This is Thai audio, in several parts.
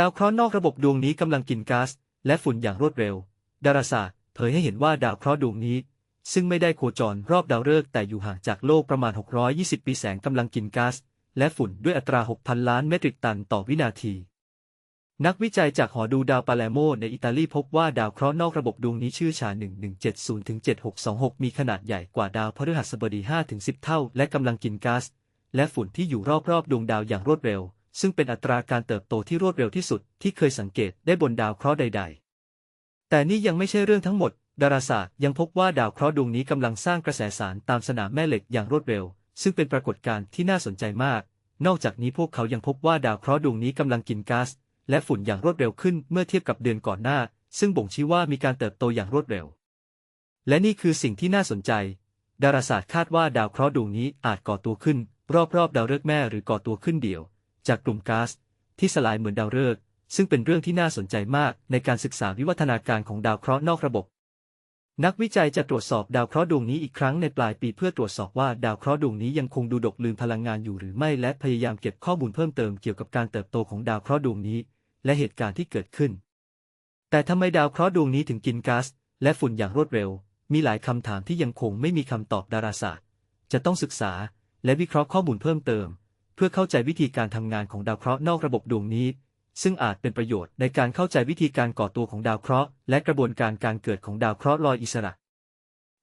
ดาวเคราะห์นอกระบบดวงนี้กำลังกินก๊าซและฝุ่นอย่างรวดเร็ว ดาราศาสตร์เผยให้เห็นว่าดาวเคราะห์ดวงนี้ ซึ่งไม่ได้โคจรรอบดาวฤกษ์แต่อยู่ห่างจากโลกประมาณ 620 ปีแสงกำลังกินก๊าซและฝุ่นด้วยอัตรา 6,000 ล้านเมตริกตันต่อวินาที นักวิจัยจากหอดูดาวปาเลโมในอิตาลีพบว่าดาวเคราะห์นอกระบบดวงนี้ชื่อชา 1170-7626 มีขนาดใหญ่กว่าดาวพฤหัสบดี 5-10 เท่า และกำลังกินก๊าซและฝุ่นที่อยู่รอบๆดวงดาวอย่างรวดเร็ว ซึ่งเป็นอัตราการเติบโตที่รวดเร็วที่สุดที่เคยสังเกตได้บนดาวเคราะห์ใด ๆ แต่นี่ยังไม่ใช่เรื่องทั้งหมด ดาราศาสตร์ยังพบว่าดาวเคราะห์ดวงนี้กำลังสร้างกระแสสารตามสนามแม่เหล็กอย่างรวดเร็ว ซึ่งเป็นปรากฏการณ์ที่น่าสนใจมาก นอกจากนี้พวกเขายังพบว่าดาวเคราะห์ดวงนี้กำลังกินก๊าซและฝุ่นอย่างรวดเร็วขึ้นเมื่อเทียบกับเดือนก่อนหน้า ซึ่งบ่งชี้ว่ามีการเติบโตอย่างรวดเร็ว และนี่คือสิ่งที่น่าสนใจ ดาราศาสตร์คาดว่าดาวเคราะห์ดวงนี้อาจก่อตัวขึ้น รอบๆดาวฤกษ์แม่หรือก่อตัวขึ้นเดี่ยว จากกลุ่มก๊าซที่สลายเหมือนดาวฤกษ์ซึ่งเป็นเรื่องที่น่าสนใจมากในการศึกษาวิวัฒนาการของดาวเคราะห์นอกระบบ นักวิจัยจะตรวจสอบดาวเคราะห์ดวงนี้อีกครั้งในปลายปีเพื่อตรวจสอบว่าดาวเคราะห์ดวงนี้ยังคงดูดกลืนพลังงานอยู่หรือไม่และพยายามเก็บข้อมูลเพิ่มเติมเกี่ยวกับการเติบโตของดาวเคราะห์ดวงนี้ และเหตุการณ์ที่เกิดขึ้น แต่ทำไมดาวเคราะห์ดวงนี้ถึงกินก๊าซและฝุ่นอย่างรวดเร็ว มีหลายคำถามที่ยังคงไม่มีคำตอบดาราศาสตร์ จะต้องศึกษาและวิเคราะห์ข้อมูลเพิ่มเติม เพื่อเข้าใจวิธีการทำงานของดาวเคราะห์นอกระบบดวงนี้ ซึ่งอาจเป็นประโยชน์ในการเข้าใจวิธีการก่อตัวของดาวเคราะห์และกระบวนการการเกิดของดาวเคราะห์ลอยอิสระ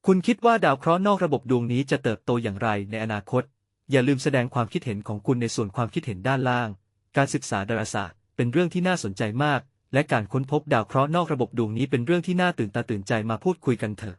คุณคิดว่าดาวเคราะห์นอกระบบดวงนี้จะเติบโตอย่างไรในอนาคต อย่าลืมแสดงความคิดเห็นของคุณในส่วนความคิดเห็นด้านล่าง การศึกษาดาราศาสตร์ เป็นเรื่องที่น่าสนใจมาก และการค้นพบดาวเคราะห์นอกระบบดวงนี้เป็นเรื่องที่น่าตื่นตาตื่นใจมาพูดคุยกันเถอะ